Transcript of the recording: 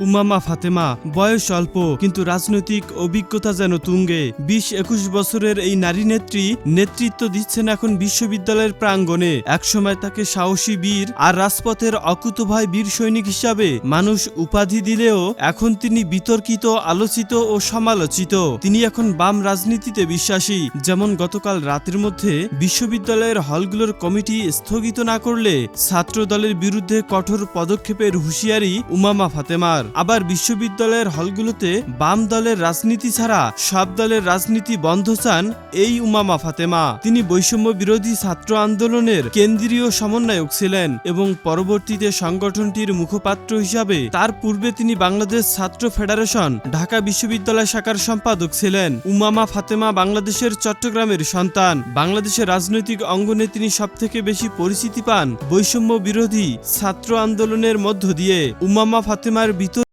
উমামা ফাতেমা, বয়স অল্প, কিন্তু রাজনৈতিক অভিজ্ঞতা যেন তুঙ্গে। বিশ একুশ বছরের এই নারী নেত্রী নেতৃত্ব দিচ্ছেন এখন বিশ্ববিদ্যালয়ের প্রাঙ্গণে। একসময় তাকে সাহসী বীর আর রাজপথের অকুতভয় বীর সৈনিক হিসাবে মানুষ উপাধি দিলেও এখন তিনি বিতর্কিত, আলোচিত ও সমালোচিত। তিনি এখন বাম রাজনীতিতে বিশ্বাসী। যেমন গতকাল রাতের মধ্যে বিশ্ববিদ্যালয়ের হলগুলোর কমিটি স্থগিত না করলে ছাত্র দলের বিরুদ্ধে কঠোর পদক্ষেপের হুঁশিয়ারি উমামা ফাতেমার। আবার বিশ্ববিদ্যালয়ের হলগুলোতে বাম দলের রাজনীতি ছাড়া সব দলের রাজনীতি বন্ধ চান এই উমামা ফাতেমা। তিনি বৈষম্য বিরোধী ছাত্র আন্দোলনের কেন্দ্রীয় সমন্বয়ক ছিলেন এবং পরবর্তীতে সংগঠনটির মুখপাত্র হিসাবে তার পূর্বে তিনি বাংলাদেশ ছাত্র ফেডারেশন, ঢাকা বিশ্ববিদ্যালয় শাখার সম্পাদক ছিলেন। উমামা ফাতেমা বাংলাদেশের চট্টগ্রামের সন্তান। বাংলাদেশের রাজনৈতিক অঙ্গনে তিনি সবথেকে বেশি পরিচিতি পান বৈষম্য বিরোধী ছাত্র আন্দোলনের মধ্য দিয়ে। উমামা ফাতেমার বিতর্কিত